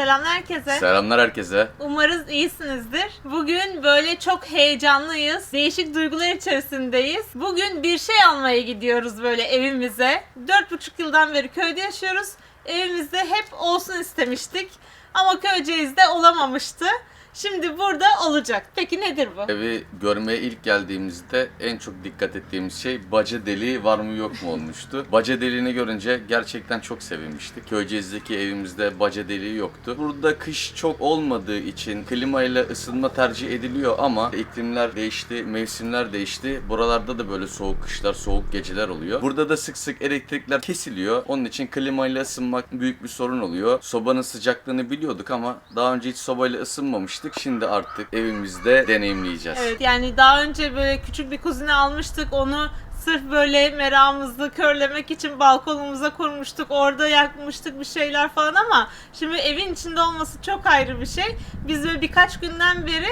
Selamlar herkese. Selamlar herkese. Umarız iyisinizdir. Bugün böyle çok heyecanlıyız. Değişik duygular içerisindeyiz. Bugün bir şey almaya gidiyoruz böyle evimize. 4,5 yıldan beri köyde yaşıyoruz. Evimizde hep olsun istemiştik. Ama Köyceğiz'de olamamıştı. Şimdi burada olacak. Peki nedir bu? Evi görmeye ilk geldiğimizde en çok dikkat ettiğimiz şey baca deliği var mı yok mu olmuştu. Baca deliğini görünce gerçekten çok sevinmiştik. Köyceğiz'deki evimizde baca deliği yoktu. Burada kış çok olmadığı için klimayla ısınma tercih ediliyor ama iklimler değişti, mevsimler değişti. Buralarda da böyle soğuk kışlar, soğuk geceler oluyor. Burada da sık sık elektrikler kesiliyor. Onun için klimayla ısınmak büyük bir sorun oluyor. Sobanın sıcaklığını biliyorduk ama daha önce hiç sobayla ısınmamıştık. Şimdi artık evimizde deneyimleyeceğiz. Evet yani daha önce böyle küçük bir kuzine almıştık. Onu sırf böyle meramımızı körlemek için balkonumuza kurmuştuk. Orada yakmıştık bir şeyler falan ama şimdi evin içinde olması çok ayrı bir şey. Biz böyle birkaç günden beri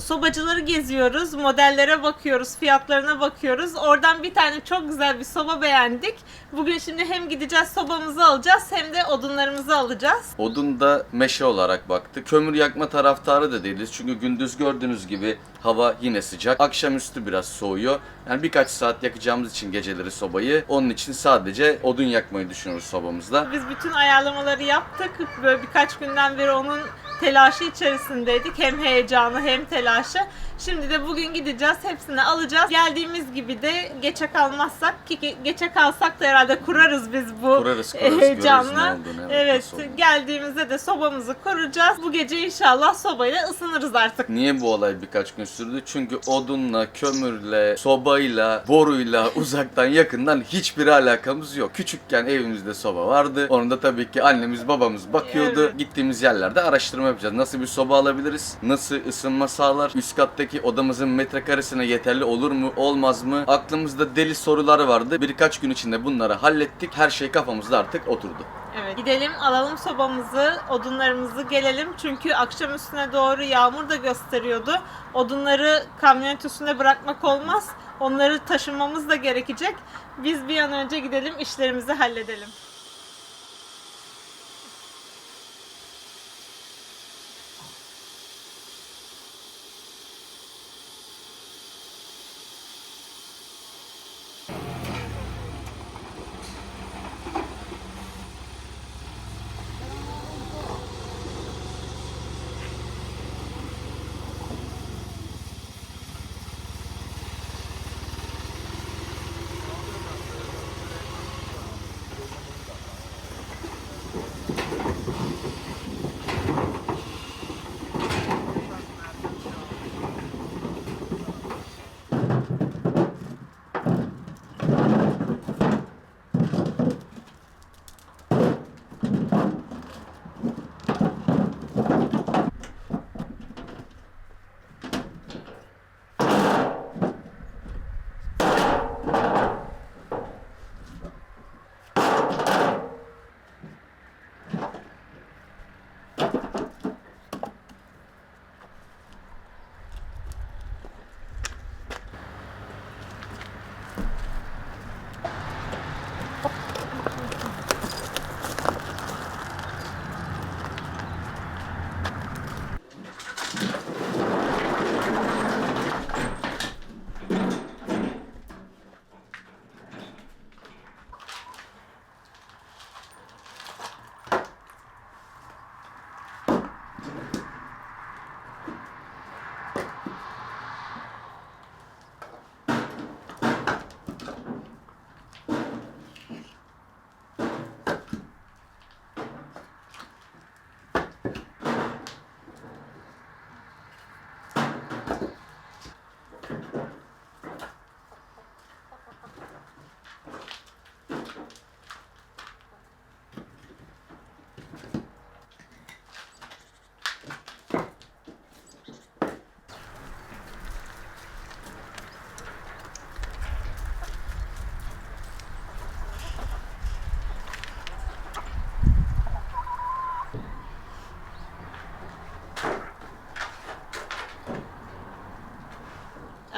sobacıları geziyoruz. Modellere bakıyoruz, fiyatlarına bakıyoruz. Oradan bir tane çok güzel bir soba beğendik. Bugün şimdi hem gideceğiz sobamızı alacağız hem de odunlarımızı alacağız. Odun da meşe olarak baktık. Kömür yakma taraftarı da değiliz. Çünkü gündüz gördüğünüz gibi hava yine sıcak. Akşamüstü biraz soğuyor. Yani birkaç saat yakacağımız için geceleri sobayı. Onun için sadece odun yakmayı düşünüyoruz sobamızda. Biz bütün ayarlamaları yaptık. Böyle birkaç günden beri onun telaşı içerisindeydik. Hem heyecanı hem telaşı. Şimdi de bugün gideceğiz. Hepsini alacağız. Geldiğimiz gibi de geçe kalmazsak ki ge- geçe kalsak da herhalde kurarız biz bu Kurarız, kurarız, heyecanla. olduğunu, evet, Evet, geldiğimizde de sobamızı kuracağız. Bu gece inşallah sobayla ısınırız artık. Niye bu olay birkaç gün sürdü? Çünkü odunla, kömürle, sobayla, boruyla, uzaktan yakından hiçbir alakamız yok. Küçükken evimizde soba vardı. Onu da tabii ki annemiz babamız bakıyordu. Evet. Gittiğimiz yerlerde araştırma yapacağız. Nasıl bir soba alabiliriz? Nasıl ısınma sağlar? Üst kattaki odamızın metrekaresine yeterli olur mu? Olmaz mı? Aklımızda deli sorular vardı. Birkaç gün içinde bunları hallettik. Her şey kafamızda artık oturdu. Evet. Gidelim alalım sobamızı, odunlarımızı gelelim. Çünkü akşam üstüne doğru yağmur da gösteriyordu. Odunları kamyonet üstüne bırakmak olmaz. Onları taşımamız da gerekecek. Biz bir an önce gidelim işlerimizi halledelim.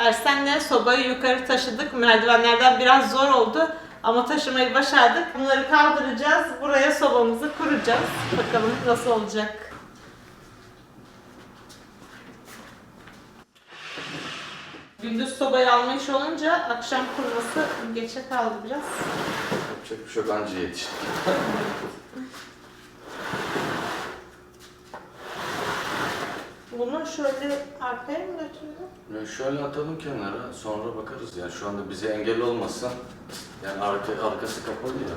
Ersen'le sobayı yukarı taşıdık. Merdivenlerden biraz zor oldu ama taşımayı başardık. Bunları kaldıracağız. Buraya sobamızı kuracağız. Bakalım nasıl olacak. Gündüz sobayı alma işi olunca akşam kurması geçe kaldı biraz. Yapacak bir şey bence yetiştik. Bunu şöyle arkaya mı götürdün? Ya şöyle atalım kenara sonra bakarız yani şu anda bize engel olmasın. Yani arka, arkası kapalı ya.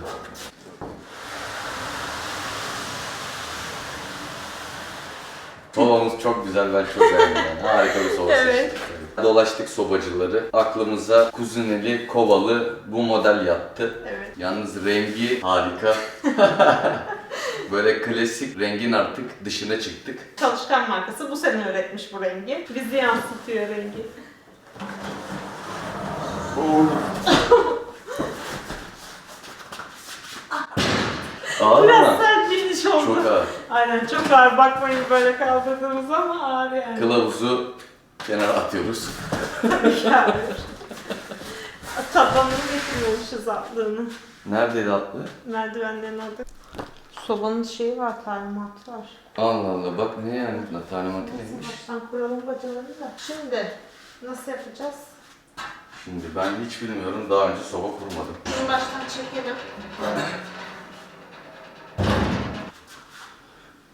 Sobamız çok güzel ben çok beğendim yani. Harika bir soba Evet. seçtik. Dolaştık sobacıları. Aklımıza kuzineli, kovalı bu model yattı. Evet. Yalnız rengi harika. Böyle klasik rengin artık dışına çıktık. Çalışkan markası bu sene üretmiş bu rengi. Bizi yansıtıyor rengi. Ağır Biraz mı? sert bir iş oldu. Çok ağır. Aynen çok ağır bakmayın böyle kaldırdığımız ama ağır yani. Kılavuzu kenara atıyoruz. Yani. Tabanını getirmemişiz atlığını. Neredeydi atlı? Merdivenlerin orada. Sobanın şeyi var, talimatı var. Allah Allah bak ne yani talimatı neymiş? baştan kuralım bacalarını da. Şimdi nasıl yapacağız? Şimdi ben hiç bilmiyorum daha önce soba kurmadım. Bunu baştan çekelim.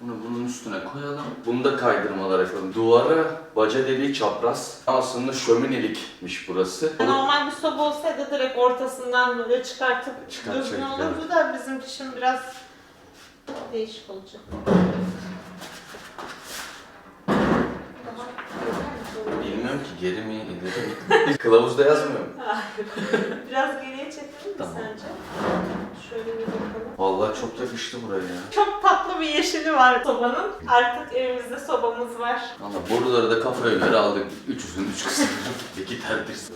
Bunu bunun üstüne koyalım. Bunu da kaydırmalar yapalım. Duvara baca deliği çapraz. Aslında şöminelikmiş burası. Normal bir soba olsaydı direkt ortasından böyle çıkartıp Çıkartacak, düzgün olurdu da bizimki şimdi biraz değişik olacak. Bilmiyorum ki geri mi ileri mi? Kılavuzda yazmıyor mu? Biraz geriye çekelim mi Tamam. sence? Şöyle bir bakalım. Vallahi çok yakıştı buraya ya. Çok tatlı bir yeşili var sobanın. Artık evimizde sobamız var. Valla boruları da kafaya göre aldık. Üç uzun, üç kısa. İki tertiriz.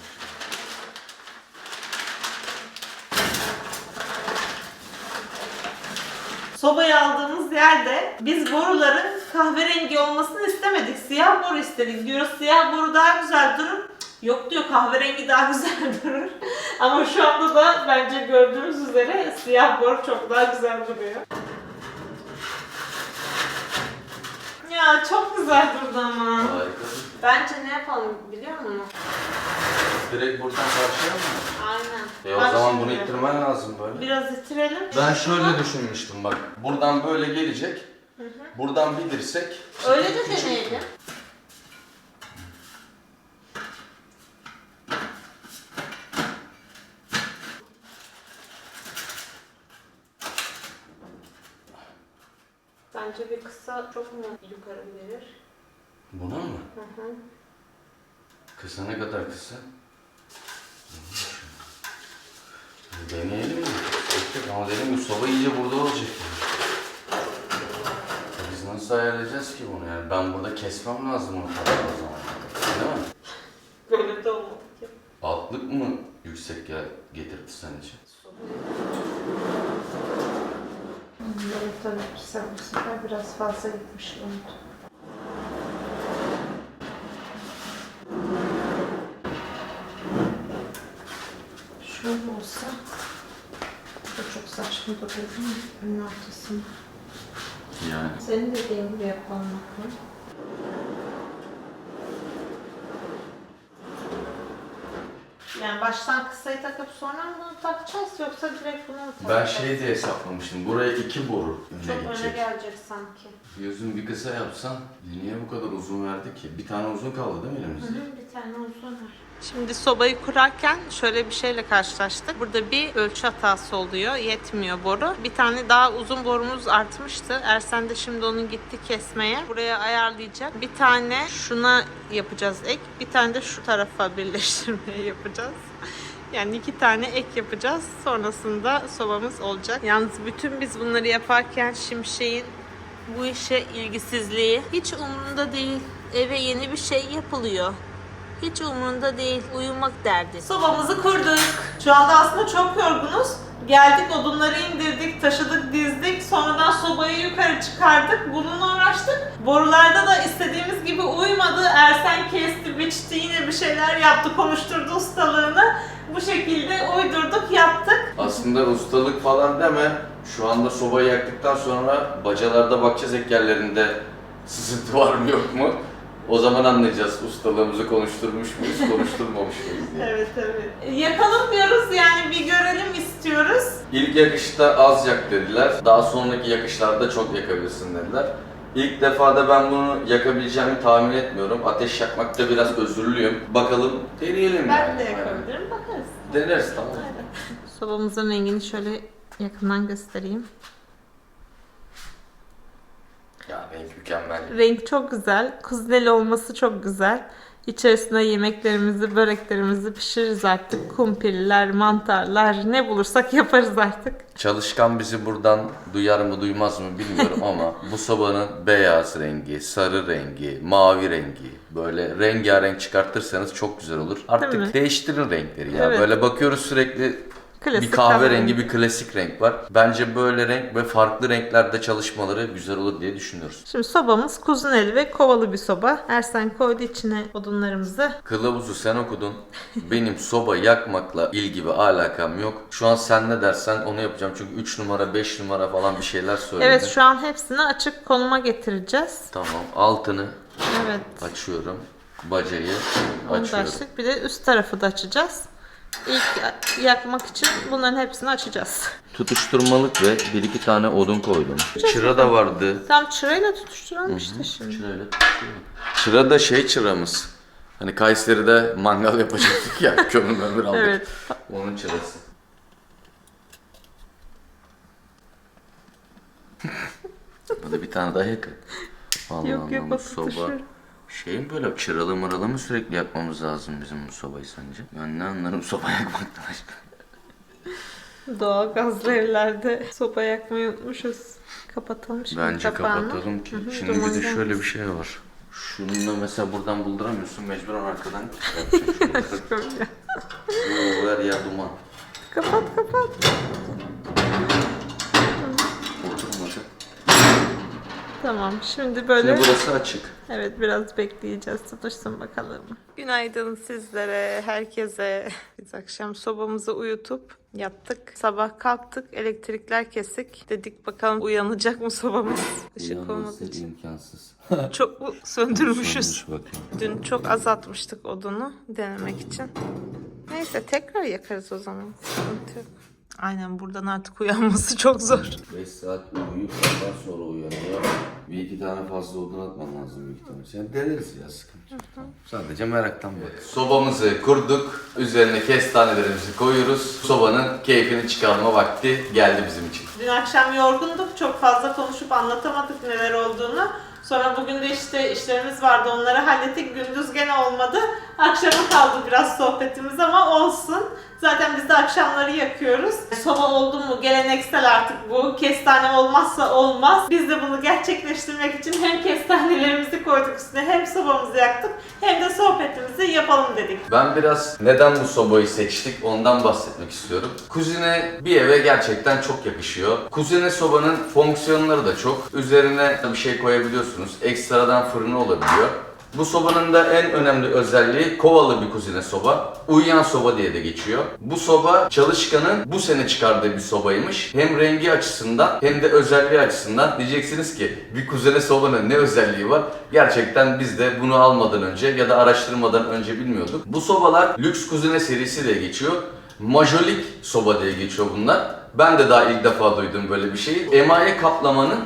Sobayı aldığımız yerde biz boruların kahverengi olmasını istemedik. Siyah boru istedik. Diyoruz siyah boru daha güzel durur. Yok diyor kahverengi daha güzel durur. Ama şu anda da bence gördüğünüz üzere siyah boru çok daha güzel duruyor. Ya çok güzel durdu ama. Harika. Bence ne yapalım biliyor musun? Direkt buradan karşıya mı? Aynen. E o Bak zaman bunu şimdi. ittirmen lazım böyle. Biraz itirelim. Ben şöyle düşünmüştüm bak. Buradan böyle gelecek. Buradan bir dirsek. Öyle de küçük- deneyelim. Bence bir kısa çok mu yukarı verir? Buna mı? Hı hı. Kısa ne kadar kısa? Deneyelim mi? Bekle, Ama dedim mi soba iyice burada olacak. yani. Ya Biz nasıl ayarlayacağız ki bunu yani? Ben burada kesmem lazım onu tabii o zaman. Değil mi? Böyle de olmadı ki. Altlık mı yüksek gel getirdi senin için? Evet tabii ki sen bu sefer biraz fazla gitmiş oldu. Olsa bu da çok saçma duruyor? Önün ortasını. Yani. Senin dediğin gibi yapalım bakalım. Yani baştan kısayı takıp sonra mı bunu takacağız yoksa direkt bunu mu Ben takacağız? şey diye hesaplamıştım. Buraya iki boru Çok öne gidecek. gelecek sanki. Gözün bir kısa yapsan niye bu kadar uzun verdi ki? Bir tane uzun kaldı değil mi elimizde? Bir tane uzun var. Şimdi sobayı kurarken şöyle bir şeyle karşılaştık. Burada bir ölçü hatası oluyor. Yetmiyor boru. Bir tane daha uzun borumuz artmıştı. Ersen de şimdi onu gitti kesmeye. Buraya ayarlayacak. Bir tane şuna yapacağız ek. Bir tane de şu tarafa birleştirmeye yapacağız. Yani iki tane ek yapacağız. Sonrasında sobamız olacak. Yalnız bütün biz bunları yaparken Şimşek'in bu işe ilgisizliği hiç umurunda değil. Eve yeni bir şey yapılıyor. Hiç umurunda değil. Uyumak derdi. Sobamızı kurduk. Şu anda aslında çok yorgunuz. Geldik odunları indirdik, taşıdık, dizdik. Sonradan sobayı yukarı çıkardık. Bununla uğraştık. Borularda da istediğimiz gibi uymadı. Ersen kesti, biçti, yine bir şeyler yaptı, konuşturdu ustalığını. Bu şekilde uydurduk, yaptık. Aslında ustalık falan deme. Şu anda sobayı yaktıktan sonra bacalarda bakacağız ek yerlerinde sızıntı var mı yok mu? O zaman anlayacağız ustalığımızı konuşturmuş muyuz, konuşturmamış mıyız diye. Evet evet. Yakalım diyoruz yani bir görelim istiyoruz. İlk yakışta az yak dediler. Daha sonraki yakışlarda çok yakabilirsin dediler. İlk defada ben bunu yakabileceğimi tahmin etmiyorum. Ateş yakmakta biraz özürlüyüm. Bakalım deneyelim Ben yani. de yakabilirim bakarız. Deneriz tamam. Sobamızın rengini şöyle yakından göstereyim. Ya renk mükemmel. Renk çok güzel. Kuzineli olması çok güzel. İçerisine yemeklerimizi, böreklerimizi pişiririz artık. Kumpirler, mantarlar ne bulursak yaparız artık. Çalışkan bizi buradan duyar mı duymaz mı bilmiyorum ama bu sobanın beyaz rengi, sarı rengi, mavi rengi böyle rengarenk çıkartırsanız çok güzel olur. mi? Artık değiştirin renkleri ya. Evet. Böyle bakıyoruz sürekli Klasik bir kahverengi bir klasik renk var. Bence böyle renk ve farklı renklerde çalışmaları güzel olur diye düşünüyoruz. Şimdi sobamız kuzineli ve kovalı bir soba. Ersen koydu içine odunlarımızı. Kılavuzu sen okudun. Benim soba yakmakla ilgi ve alakam yok. Şu an sen ne dersen onu yapacağım. Çünkü 3 numara 5 numara falan bir şeyler söyledin. Evet şu an hepsini açık konuma getireceğiz. Tamam altını Evet. Açıyorum. Bacayı Onu da açıyorum. açtık. Bir de üst tarafı da açacağız. İlk yakmak için bunların hepsini açacağız. Tutuşturmalık ve bir iki tane odun koydum. Çıra da vardı. Tam çırayla tutuşturalım işte şimdi. Çırayla. Çıra da şey çıramız. Hani Kayseri'de mangal yapacaktık ya kömür mömür aldık. Evet. Onun çırası. Hadi bir tane daha yakın. Allah Yok yok bu soba. tutuşur. Şey mi böyle çıralı mıralı mı sürekli yakmamız lazım bizim bu sobayı sence? Ben ne anlarım soba yakmaktan aşkına. Doğal gazlı evlerde soba yakmayı unutmuşuz. Kapatalım şimdi Bence kapağını. kapatalım ki. Hı hı, Şimdi bir duman de şöyle bir şey var. Şununla mesela buradan bulduramıyorsun. Mecburen arkadan yapacaksın. Böyle. Oo, her yer duman. Kapat kapat. Tamam şimdi böyle Şimdi burası açık. evet biraz bekleyeceğiz tutuşsun bakalım. Günaydın sizlere herkese. Biz akşam sobamızı uyutup yattık. Sabah kalktık elektrikler kesik. Dedik bakalım uyanacak mı sobamız? Işık olmadığı için. imkansız. Çok mu söndürmüşüz. Dün çok azaltmıştık odunu denemek için. Neyse tekrar yakarız o zaman. Sıkıntı yok. Aynen buradan artık uyanması çok zor. 5 saat uyuyup ondan sonra uyanıyor. Bir iki tane fazla odun atman lazım büyük ihtimalle. Sen deneriz ya sıkıntı yok. Sadece meraktan bak. Sobamızı kurduk. Üzerine kestanelerimizi koyuyoruz. Sobanın keyfini çıkarma vakti geldi bizim için. Dün akşam yorgunduk. Çok fazla konuşup anlatamadık neler olduğunu. Sonra bugün de işte işlerimiz vardı. Onları hallettik. Gündüz gene olmadı. Akşama kaldı biraz sohbetimiz ama olsun. Zaten biz de akşamları yakıyoruz. Soba oldu mu geleneksel artık bu. Kestane olmazsa olmaz. Biz de bunu gerçekleştirmek için hem kestanelerimizi koyduk üstüne hem sobamızı yaktık hem de sohbetimizi yapalım dedik. Ben biraz neden bu sobayı seçtik ondan bahsetmek istiyorum. Kuzine bir eve gerçekten çok yakışıyor. Kuzine sobanın fonksiyonları da çok. Üzerine bir şey koyabiliyorsunuz. Ekstradan fırını olabiliyor. Bu sobanın da en önemli özelliği kovalı bir kuzine soba. Uyuyan soba diye de geçiyor. Bu soba çalışkanın bu sene çıkardığı bir sobaymış. Hem rengi açısından hem de özelliği açısından diyeceksiniz ki bir kuzine sobanın ne özelliği var? Gerçekten biz de bunu almadan önce ya da araştırmadan önce bilmiyorduk. Bu sobalar lüks kuzine serisi diye geçiyor. Majolik soba diye geçiyor bunlar. Ben de daha ilk defa duydum böyle bir şeyi. Emaye kaplamanın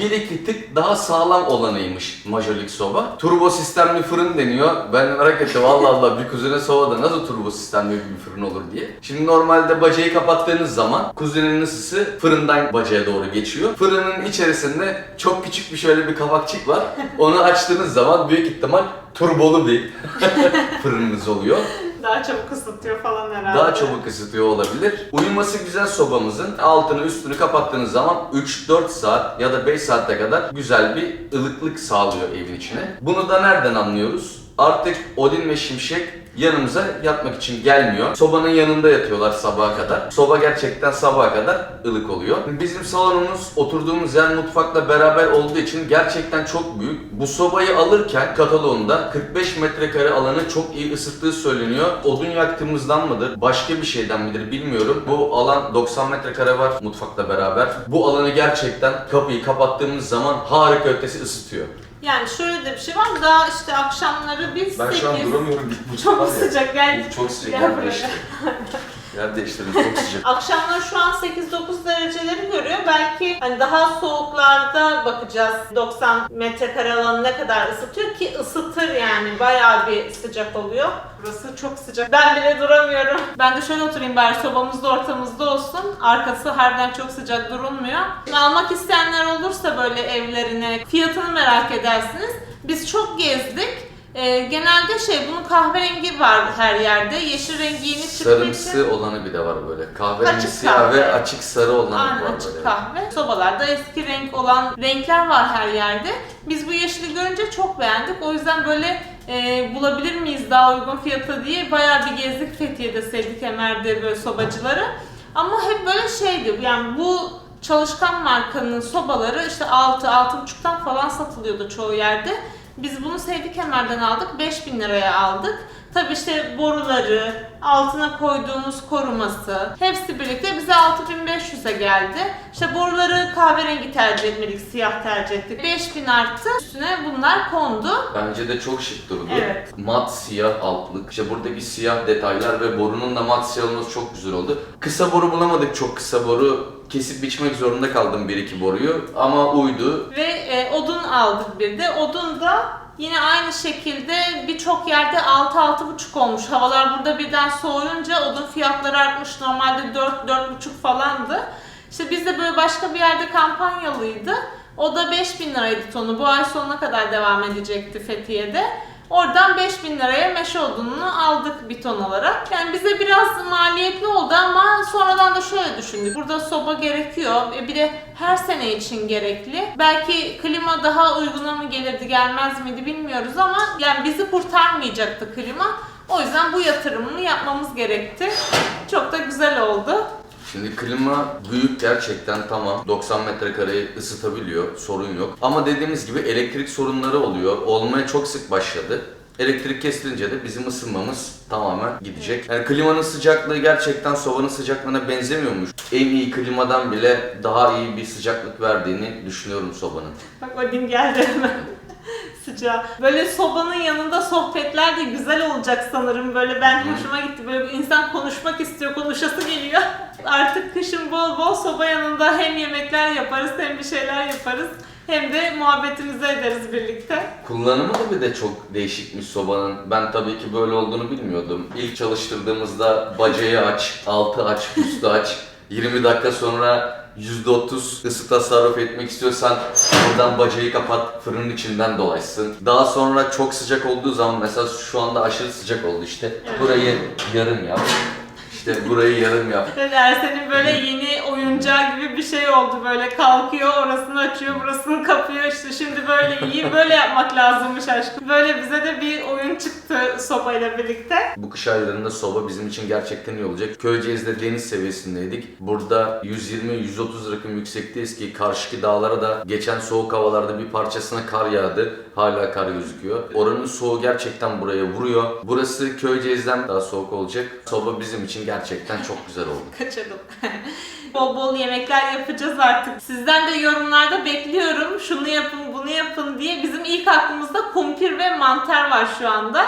bir iki tık daha sağlam olanıymış majolik soba. Turbo sistemli fırın deniyor. Ben merak ettim Allah Allah bir kuzine sobada nasıl turbo sistemli bir fırın olur diye. Şimdi normalde bacayı kapattığınız zaman kuzenin ısısı fırından bacaya doğru geçiyor. Fırının içerisinde çok küçük bir şöyle bir kapakçık var. Onu açtığınız zaman büyük ihtimal turbolu bir fırınınız oluyor. Daha çabuk ısıtıyor falan herhalde. Daha çabuk ısıtıyor olabilir. Uyuması güzel sobamızın. Altını üstünü kapattığınız zaman 3-4 saat ya da 5 saate kadar güzel bir ılıklık sağlıyor evin içine. Bunu da nereden anlıyoruz? Artık Odin ve Şimşek yanımıza yatmak için gelmiyor. Sobanın yanında yatıyorlar sabaha kadar. Soba gerçekten sabaha kadar ılık oluyor. Bizim salonumuz oturduğumuz yer mutfakla beraber olduğu için gerçekten çok büyük. Bu sobayı alırken kataloğunda 45 metrekare alanı çok iyi ısıttığı söyleniyor. Odun yaktığımızdan mıdır, başka bir şeyden midir bilmiyorum. Bu alan 90 metrekare var mutfakla beraber. Bu alanı gerçekten kapıyı kapattığımız zaman harika ötesi ısıtıyor. Yani şöyle de bir şey var. Daha işte akşamları biz Ben şu an 8 duramıyorum. Çok mu sıcak gel. Çok sıcak. Gel Yer buraya. değiştirdim. Yer değiştirdim. Çok sıcak. Akşamlar şu an 8-9 dereceleri görüyor. Belki hani daha soğuklarda bakacağız 90 metrekare alanı ne kadar ısıtıyor ki ısıtır yani bayağı bir sıcak oluyor. Burası çok sıcak. Ben bile duramıyorum. Ben de şöyle oturayım bari sobamız da ortamızda olsun. Arkası harbiden çok sıcak durulmuyor. Almak isteyenler olursa böyle evlerine fiyatını merak edersiniz. Biz çok gezdik. Ee, genelde şey bunun kahverengi var her yerde. Yeşil rengi yeni çıktığı için. Sarımsı olanı bir de var böyle. Kahverengi Açık siyah kahve. ve açık sarı olanı Aynen var açık böyle. kahve. Sobalarda eski renk olan renkler var her yerde. Biz bu yeşili görünce çok beğendik. O yüzden böyle e, bulabilir miyiz daha uygun fiyata diye bayağı bir gezdik Fethiye'de, Sevdik Emer'de böyle sobacıları. Ama hep böyle şeydi yani bu çalışkan markanın sobaları işte 6-6,5'tan falan satılıyordu çoğu yerde. Biz bunu Sevdik Emer'den aldık. 5000 liraya aldık. Tabi işte boruları, altına koyduğumuz koruması hepsi birlikte bize 6500'e geldi. İşte boruları kahverengi tercih etmedik, siyah tercih ettik. 5000 arttı. Üstüne bunlar kondu. Bence de çok şık durdu. Evet. Mat siyah altlık. İşte buradaki siyah detaylar ve borunun da mat siyah olması çok güzel oldu. Kısa boru bulamadık çok kısa boru. Kesip biçmek zorunda kaldım bir iki boruyu ama uydu. Ve e, odun aldık bir de. Odun da yine aynı şekilde birçok yerde 6-6,5 olmuş. Havalar burada birden soğuyunca odun fiyatları artmış. Normalde 4-4,5 falandı. İşte biz de böyle başka bir yerde kampanyalıydı. O da 5000 liraydı tonu. Bu ay sonuna kadar devam edecekti Fethiye'de. Oradan 5000 liraya meşe odununu aldık bir ton olarak. Yani bize biraz maliyetli oldu ama sonradan da şöyle düşündük. Burada soba gerekiyor. E bir de her sene için gerekli. Belki klima daha uyguna mı gelirdi gelmez miydi bilmiyoruz ama yani bizi kurtarmayacaktı klima. O yüzden bu yatırımını yapmamız gerekti. Çok da güzel oldu. Şimdi klima büyük gerçekten tamam. 90 metrekareyi ısıtabiliyor. Sorun yok. Ama dediğimiz gibi elektrik sorunları oluyor. Olmaya çok sık başladı. Elektrik kesilince de bizim ısınmamız tamamen gidecek. Yani klimanın sıcaklığı gerçekten sobanın sıcaklığına benzemiyormuş. En iyi klimadan bile daha iyi bir sıcaklık verdiğini düşünüyorum sobanın. Bak Odin geldi hemen. Sıcağı. Böyle sobanın yanında sohbetler de güzel olacak sanırım. Böyle ben hoşuma gitti. Böyle bir insan konuşmak istiyor, konuşası geliyor. Artık kışın bol bol soba yanında hem yemekler yaparız hem bir şeyler yaparız. Hem de muhabbetimizi ederiz birlikte. Kullanımı da bir de çok değişikmiş sobanın. Ben tabii ki böyle olduğunu bilmiyordum. İlk çalıştırdığımızda bacayı aç, altı aç, üstü aç. 20 dakika sonra %30 ısı tasarruf etmek istiyorsan buradan bacayı kapat, fırının içinden dolaşsın. Daha sonra çok sıcak olduğu zaman mesela şu anda aşırı sıcak oldu işte. Burayı yarım yap. İşte burayı yarım yap. Ersen'in böyle yeni oyuncağı gibi bir şey oldu böyle kalkıyor orasını açıyor burasını kapıyor işte şimdi böyle iyi böyle yapmak lazımmış aşkım. Böyle bize de bir oyun çıktı sobayla birlikte. Bu kış aylarında soba bizim için gerçekten iyi olacak. Köyceğiz'de deniz seviyesindeydik. Burada 120-130 rakım yüksekteyiz ki karşıki dağlara da geçen soğuk havalarda bir parçasına kar yağdı. Hala kar gözüküyor. Oranın soğuğu gerçekten buraya vuruyor. Burası Köyceğiz'den daha soğuk olacak. Soba bizim için gerçekten çok güzel oldu. Kaçırdım. bol bol yemekler yapacağız artık. Sizden de yorumlarda bekliyorum. Şunu yapın, bunu yapın diye. Bizim ilk aklımızda kumpir ve mantar var şu anda.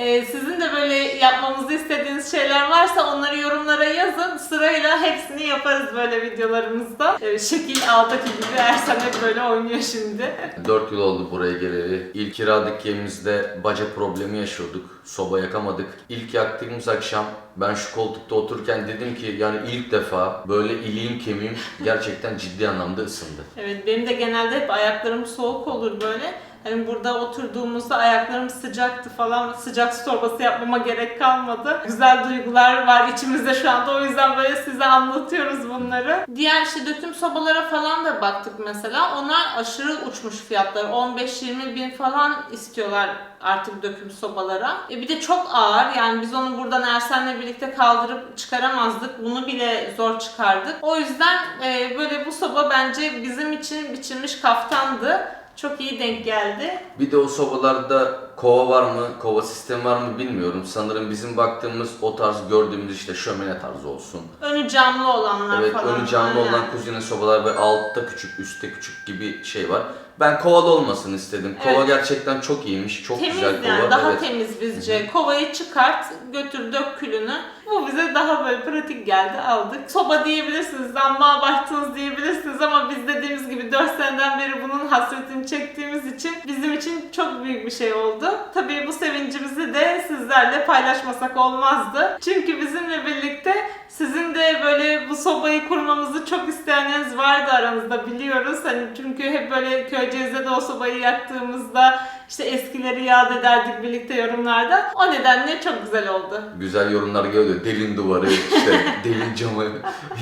Ee, sizin de böyle yapmamızı istediğiniz şeyler varsa onları yorumlara yazın. Sırayla hepsini yaparız böyle videolarımızda. Ee, şekil aldaki gibi Ersen hep böyle oynuyor şimdi. 4 yıl oldu buraya geleli. İlk kiralık evimizde baca problemi yaşıyorduk. Soba yakamadık. İlk yaktığımız akşam ben şu koltukta otururken dedim ki yani ilk defa böyle iliğim kemiğim gerçekten ciddi anlamda ısındı. Evet benim de genelde hep ayaklarım soğuk olur böyle. Hani burada oturduğumuzda ayaklarım sıcaktı falan. Sıcak su torbası yapmama gerek kalmadı. Güzel duygular var içimizde şu anda. O yüzden böyle size anlatıyoruz bunları. Diğer işte döküm sobalara falan da baktık mesela. Onlar aşırı uçmuş fiyatlar. 15-20 bin falan istiyorlar artık döküm sobalara. E bir de çok ağır. Yani biz onu buradan Ersen'le birlikte kaldırıp çıkaramazdık. Bunu bile zor çıkardık. O yüzden e, böyle bu soba bence bizim için biçilmiş kaftandı. Çok iyi denk geldi. Bir de o sobalarda kova var mı, kova sistemi var mı bilmiyorum. Sanırım bizim baktığımız o tarz gördüğümüz işte şömine tarzı olsun. Önü camlı olanlar Evet falan. önü camlı aynen. olan kuzine sobalar ve altta küçük, üstte küçük gibi şey var. Ben kovalı olmasını istedim. Kova Evet. gerçekten çok iyiymiş, çok Temiz güzel kova. yani daha evet. temiz bizce. Kovayı çıkart, götür dök külünü. Bu bize daha böyle pratik geldi aldık. Soba diyebilirsiniz, amma abarttınız diyebilirsiniz ama biz dediğimiz gibi 4 seneden beri bunun hasretini çektiğimiz için bizim için çok büyük bir şey oldu. Tabii bu sevincimizi de sizlerle paylaşmasak olmazdı. Çünkü bizimle birlikte sizin de böyle bu sobayı kurmamızı çok isteyenleriniz vardı aranızda biliyoruz. Hani çünkü hep böyle Köyceğiz'de de o sobayı yaktığımızda işte eskileri yad ederdik birlikte yorumlarda. O nedenle çok güzel oldu. Güzel yorumlar geliyor. Delin duvarı, işte delin camı,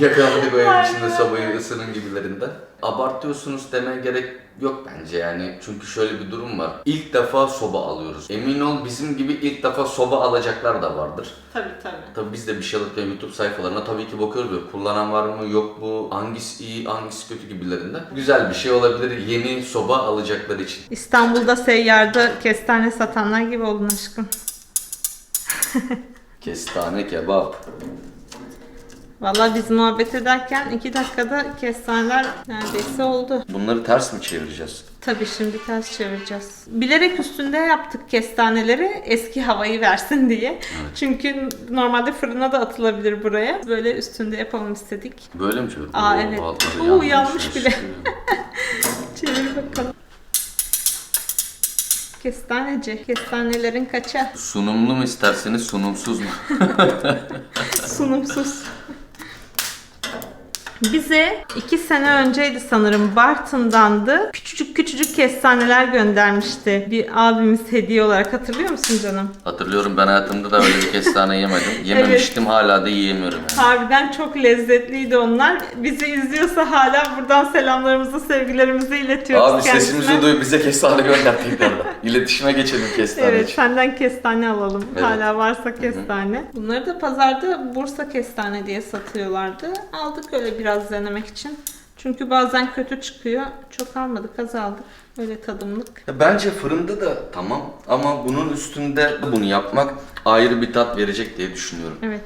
yakaladık o evin içinde sobayı ısının gibilerinden. Abartıyorsunuz demeye gerek yok bence yani. Çünkü şöyle bir durum var. İlk defa soba alıyoruz. Emin ol bizim gibi ilk defa soba alacaklar da vardır. Tabii tabii. Tabii biz de bir şey alırken YouTube sayfalarına tabii ki bakıyoruz. Böyle Kullanan var mı yok mu, hangisi iyi, hangisi kötü gibilerinden. Güzel bir şey olabilir yeni soba alacaklar için. İstanbul'da seyyarda kestane satanlar gibi oldun aşkım. Kestane kebap. Vallahi biz muhabbet ederken iki dakikada kestaneler neredeyse oldu. Bunları ters mi çevireceğiz? Tabii şimdi ters çevireceğiz. Bilerek üstünde yaptık kestaneleri eski havayı versin diye. Çünkü normalde fırına da atılabilir buraya. Böyle üstünde yapalım istedik. Böyle mi çevirdim? Aa, Oo, evet. altları Oo, yanmış bile. Çevir bakalım. Kestaneci. Kestanelerin kaça? Sunumlu mu isterseniz sunumsuz mu? Sunumsuz. Bize iki sene önceydi sanırım Bartın'dandı. Küçücük küçücük kestaneler göndermişti. Bir abimiz hediye olarak hatırlıyor musun canım? Hatırlıyorum ben hayatımda da öyle bir kestane yemedim. Yememiştim hala da yiyemiyorum yani. Harbiden çok lezzetliydi onlar. Bizi izliyorsa hala buradan selamlarımızı, sevgilerimizi iletiyoruz Abi kendisine. sesimizi duy bize kestane gönder tekrardan. İletişime geçelim kestane Evet, için. senden kestane alalım. Evet. Hala varsa kestane. Bunları da pazarda Bursa kestane diye satıyorlardı. Aldık öyle biraz denemek için. Çünkü bazen kötü çıkıyor. Çok almadık, az aldık. Öyle tadımlık. Ya Bence fırında da tamam ama bunun üstünde bunu yapmak ayrı bir tat verecek diye düşünüyorum. Evet.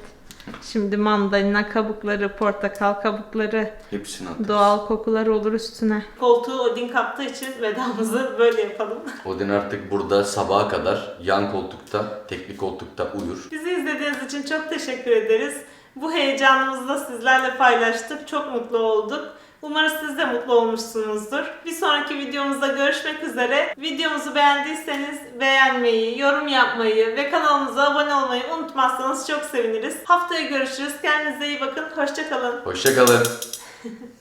Şimdi mandalina kabukları, portakal kabukları, Hepsini atarız. doğal kokular olur üstüne. Koltuğu Odin kaptığı için vedamızı böyle yapalım. Odin artık burada sabaha kadar yan koltukta, tekli koltukta uyur. Bizi izlediğiniz için çok teşekkür ederiz. Bu heyecanımızı da sizlerle paylaştık. Çok mutlu olduk. Umarız siz de mutlu olmuşsunuzdur. Bir sonraki videomuzda görüşmek üzere. Videomuzu beğendiyseniz beğenmeyi, yorum yapmayı ve kanalımıza abone olmayı unutmazsanız çok seviniriz. Haftaya görüşürüz. Kendinize iyi bakın. Hoşçakalın. Hoşçakalın.